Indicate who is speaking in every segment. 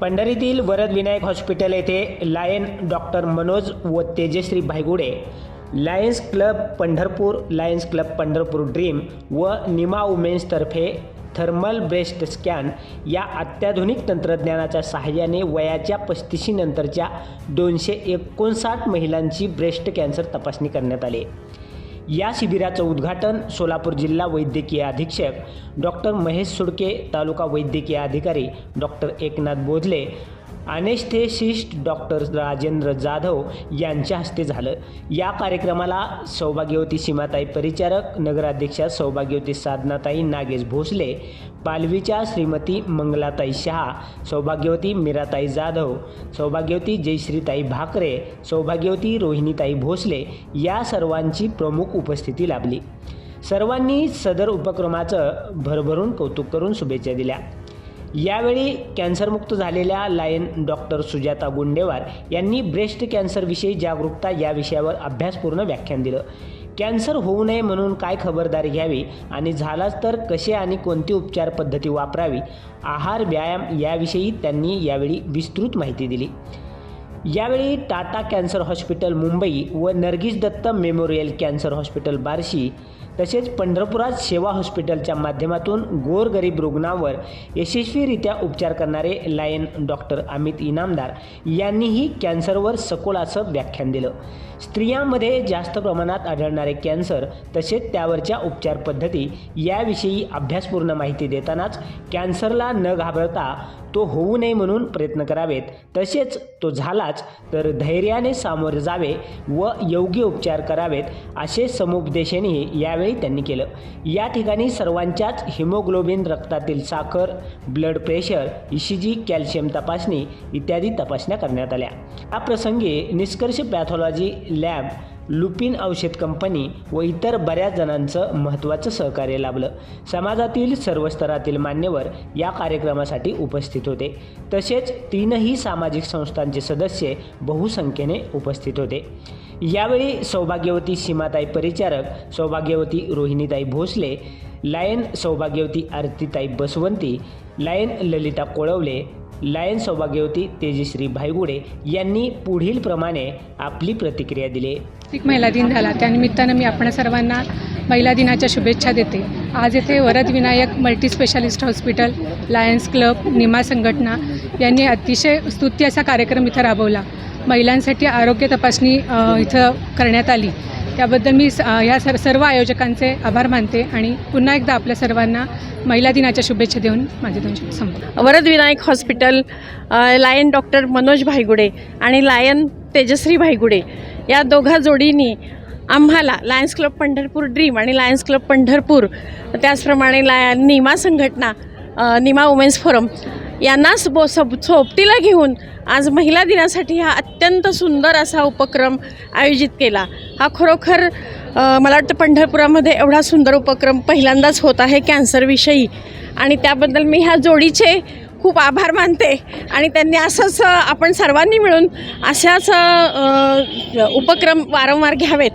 Speaker 1: पंढरीतील Varad Vinayak hospital येथे lion doctor Manoj व Tejashri Bhaygude lions club Pandharpur lions club Pandharpur dream व Nima वुमेन्सतर्फे thermal breast scan या अत्याधुनिक तंत्रज्ञानाच्या सहाय्याने वयाच्या पस्तीशी नंतरच्या दोनशे एकोणसाठ महिलांची ब्रेस्ट कॅन्सर तपासणी करण्यात आली. या शिबिराचं उद्घाटन सोलापूर जिल्हा वैद्यकीय अधीक्षक डॉक्टर महेश सुडके तालुका वैद्यकीय अधिकारी doctor Eknath Bodhle anaesthetist doctor Rajendra Jadhav यांच्या हस्ते झालं. या कार्यक्रमाला सौभाग्यवती सीमाताई परिचारक नगराध्यक्षा सौभाग्यवती साधनाताई नागेश भोसले पालवीच्या श्रीमती मंगलाताई शहा सौभाग्यवती मीराताई जाधव सौभाग्यवती जयश्रीताई भाकरे सौभाग्यवती रोहिणीताई भोसले या सर्वांची प्रमुख उपस्थिती लाभली. सर्वांनी सदर उपक्रमाचं भरभरून कौतुक करून शुभेच्छा दिल्या. यावेळी कॅन्सरमुक्त झालेल्या लायन डॉक्टर सुजाता गुंडेवार यांनी ब्रेस्ट कॅन्सरविषयी जागरूकता या विषयावर अभ्यासपूर्ण व्याख्यान दिलं. कॅन्सर होऊ नये म्हणून काय खबरदारी घ्यावी आणि झालाच तर कसे आणि कोणती उपचार पद्धती वापरावी आहार व्यायाम याविषयी त्यांनी यावेळी विस्तृत माहिती दिली. यावेळी टाटा कॅन्सर हॉस्पिटल मुंबई व Nargis Dutt memorial cancer hospital Barshi तसेच पंढरपुरात सेवा हॉस्पिटलच्या माध्यमातून गोरगरीब रुग्णांवर यशस्वीरित्या उपचार करणारे लायन डॉक्टर अमित इनामदार यांनीही कॅन्सरवर सखोल असं व्याख्यान दिलं. स्त्रियांमध्ये जास्त प्रमाणात आढळणारे कॅन्सर तसेच त्यावरच्या उपचार पद्धती याविषयी अभ्यासपूर्ण माहिती देतानाच कॅन्सरला न घाबरता तो होऊ नये म्हणून प्रयत्न करावेत. तसेच तो झालाच तर धैर्याने सामोरे जावे व योग्य उपचार करावेत असे समुपदेशनही यावेळी त्यांनी केलं. या ठिकाणी सर्वांच्याच हिमोग्लोबिन रक्तातील साखर ब्लड प्रेशर इशिजी कॅल्शियम तपासणी इत्यादी तपासण्या करण्यात आल्या. या प्रसंगी निष्कर्ष पॅथॉलॉजी लॅब लुपिन औषध कंपनी व इतर बऱ्याच जणांचं महत्त्वाचं सहकार्य लाभलं. समाजातील सर्व स्तरातील मान्यवर या कार्यक्रमासाठी उपस्थित होते. तसेच तीनही सामाजिक संस्थांचे सदस्य बहुसंख्येने उपस्थित होते. यावेळी सौभाग्यवती सीमाताई परिचारक सौभाग्यवती रोहिणीताई भोसले लायन सौभाग्यवती आरतीताई बसवंती लायन ललिता कोळवले लायन सौभाग्यवती तेजश्री भायगुडे यांनी पुढील प्रमाणे आपली प्रतिक्रिया दिली.
Speaker 2: जागतिक महिला दिन झाला. त्यानिमित्तानं मी आपण सर्वांना महिला दिनाच्या शुभेच्छा देते. आज येथे Varad Vinayak multi specialist hospital Lions Club NIMA संघटना यांनी अतिशय स्तुत्य असा कार्यक्रम इथं राबवला. महिलांसाठी आरोग्य तपासणी इथं करण्यात आली. त्याबद्दल मी स- या सर सर्व आयोजकांचे आभार मानते आणि पुन्हा एकदा आपल्या सर्वांना महिला दिनाच्या शुभेच्छा देऊन माझे दोन शब्द
Speaker 3: Varad Vinayak hospital lion doctor Manoj Bhaigude आणि लायन तेजश्री भाईगुडे. या दोघा जोडीनी आम्हाला लायन्स क्लब पंढरपूर ड्रीम आणि लायन्स क्लब पंढरपूर त्याचप्रमाणे लाय निमा संघटना निमा वुमेन्स फोरम यांना सबो सब सोबतीला घेऊन आज महिला दिनासाठी हा अत्यंत सुंदर असा उपक्रम आयोजित केला. हा खरोखर मला वाटतं पंढरपुरामध्ये एवढा सुंदर उपक्रम पहिल्यांदाच होत आहे कॅन्सरविषयी आणि त्याबद्दल मी ह्या जोडीचे खूप आभार मानते आणि त्यांनी असंच आपण सर्वांनी मिळून अशाच उपक्रम वारंवार घ्यावेत.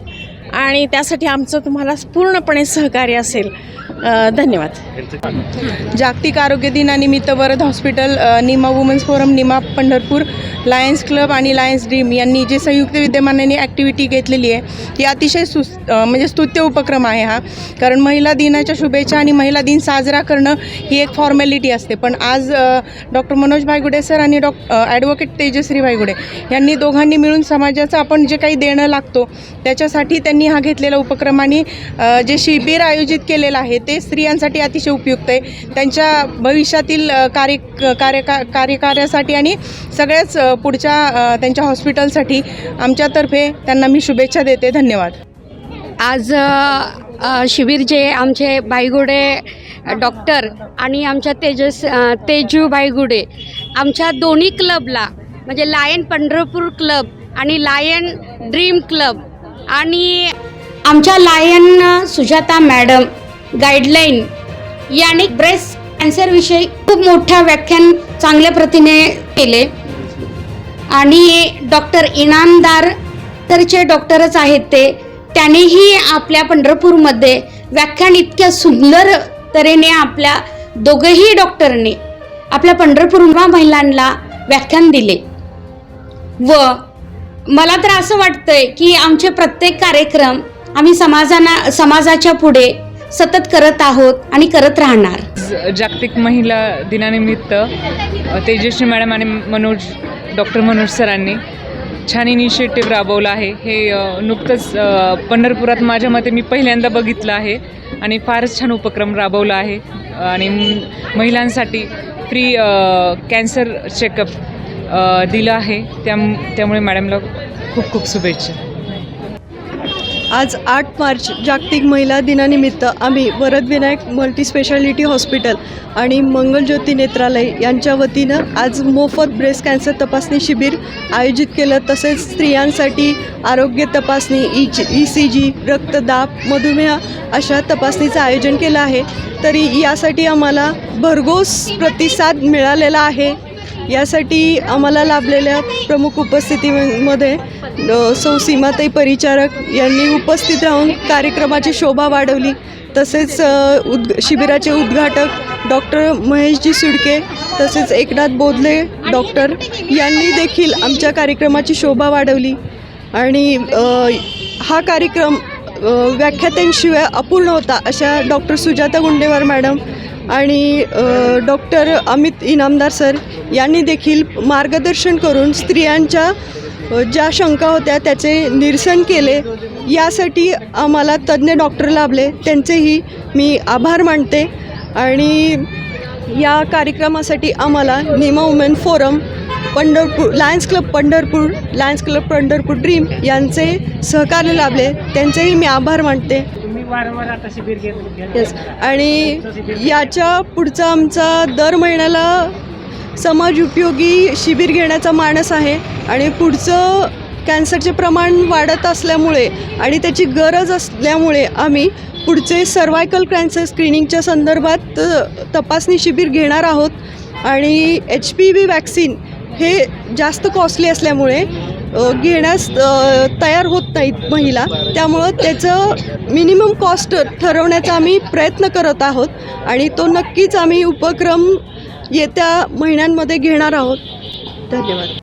Speaker 3: आणि त्यासाठी आमचं तुम्हाला पूर्णपणे सहकार्य असेल. धन्यवाद.
Speaker 4: जागतिक आरोग्य दिनानिमित्त Varad hospital NIMA women's forum NIMA Pandharpur Lions Club आणि लायन्स ड्रीम यांनी जे संयुक्त विद्यमानाने ॲक्टिव्हिटी घेतलेली आहे ती अतिशय सु म्हणजे स्तुत्य उपक्रम आहे हा. कारण महिला दिनाच्या शुभेच्छा आणि महिला दिन साजरा करणं ही एक फॉर्मॅलिटी असते. पण आज डॉक्टर मनोज भायगुडे सर आणि डॉ ॲडव्होकेट तेजश्री भायगुडे यांनी दोघांनी मिळून समाजाचं आपण जे काही देणं लागतो त्याच्यासाठी त्यांनी हा घेतलेला उपक्रम आणि जे शिबिर आयोजित केलेलं आहे ते स्त्रियांसाठी अतिशय उपयुक्त आहे. त्यांच्या भविष्यातील कार्य कार्य कार्यकार्यासाठी आणि सगळ्याच पुढच्या त्यांच्या हॉस्पिटलसाठी आमच्यातर्फे त्यांना मी शुभेच्छा देते. धन्यवाद.
Speaker 5: आज शिबिर जे आमचे बायगुडे डॉक्टर आणि आमच्या तेजस तेजू बायगुडे आमच्या दोन्ही क्लबला म्हणजे लायन पंढरपूर क्लब आणि लायन ड्रीम क्लब आणि आमच्या लायन सुजाता मॅडम गाईडलाईन याने ब्रेस्ट कॅन्सरविषयी खूप मोठ्या व्याख्यान चांगल्या प्रतीने केले. आणि डॉक्टर इनामदार तरचे डॉक्टरच आहेत ते त्यानेही आपल्या पंढरपूरमध्ये व्याख्यान इतक्या सुंदर तऱ्हेने आपल्या दोघंही डॉक्टरने आपल्या पंढरपूर महिलांना व्याख्यान दिले. व मला तर असं वाटतंय की आमचे प्रत्येक कार्यक्रम आम्ही समाजाना समाजाच्या पुढे सतत करत आहोत आणि करत राहणार.
Speaker 6: ज- जागतिक महिला दिनानिमित्त तेजस्वी मॅडम आणि मनोज डॉक्टर मनोज सरांनी छान इनिशिएटिव्ह राबवलं आहे. हे नुकतंच पंढरपुरात माझ्या मते मी पहिल्यांदा बघितलं आहे आणि फारच छान उपक्रम राबवला आहे. आणि महिलांसाठी फ्री कॅन्सर चेकअप दिलं आहे. त्या त्यामुळे मॅडमला खूप खूप शुभेच्छा.
Speaker 7: आज आठ मार्च जागतिक महिला दिनानिमित्त आम्ही वरदविनायक मल्टीस्पेशालिटी हॉस्पिटल आणि मंगलज्योती नेत्रालय यांच्या वतीनं आज मोफत ब्रेस्ट कॅन्सर तपासणी शिबिर आयोजित केलं. तसेच स्त्रियांसाठी आरोग्य तपासणी ई ई सी जी रक्तदाब मधुमेह अशा तपासणीचं आयोजन केलं आहे. तरी यासाठी आम्हाला भरघोस प्रतिसाद मिळालेला आहे. यासाठी आम्हाला लाभलेल्या प्रमुख उपस्थितीमध्ये सौ सीमाताई परिचारक यांनी उपस्थित राहून कार्यक्रमाची शोभा वाढवली. तसेच उद उद् शिबिराचे उद्घाटक डॉक्टर महेशजी सुडके तसेच एकनाथ बोधले डॉक्टर यांनी देखील आमच्या कार्यक्रमाची शोभा वाढवली. आणि हा कार्यक्रम व्याख्यात्यांशिवाय अपूर्ण होता अशा डॉक्टर सुजाता गुंडेवार मॅडम आणि डॉक्टर अमित इनामदार सर यांनी देखील मार्गदर्शन करून स्त्रियांच्या ज्या शंका होत्या त्याचे निरसन केले. यासाठी आम्हाला तज्ज्ञ डॉक्टर लाभले. त्यांचेही मी आभार मानते. आणि या कार्यक्रमासाठी आम्हाला NIMA women forum Pandharpur Lions Club Pandharpur Lions Club Pandharpur dream यांचे सहकार्य लाभले. त्यांचेही मी आभार मानते.
Speaker 1: वारंवार आता शिबिर घेत
Speaker 7: येस आणि याच्या पुढचा आमचा दर महिन्याला समाज उपयोगी शिबिर घेण्याचा मानस आहे आणि पुढचं कॅन्सरचे प्रमाण वाढत असल्यामुळे आणि त्याची गरज असल्यामुळे आम्ही पुढचे सर्वायकल कॅन्सर स्क्रीनिंगच्या संदर्भात तपासणी शिबिर घेणार आहोत. आणि एच पी व्ही वॅक्सिन हे जास्त कॉस्टली असल्यामुळे घेण्यास तयार होत नाहीत महिला. त्यामुळं त्याचं मिनिमम कॉस्ट ठरवण्याचा आम्ही प्रयत्न करत आहोत आणि तो नक्कीच आम्ही उपक्रम येत्या महिन्यांमध्ये घेणार आहोत. धन्यवाद.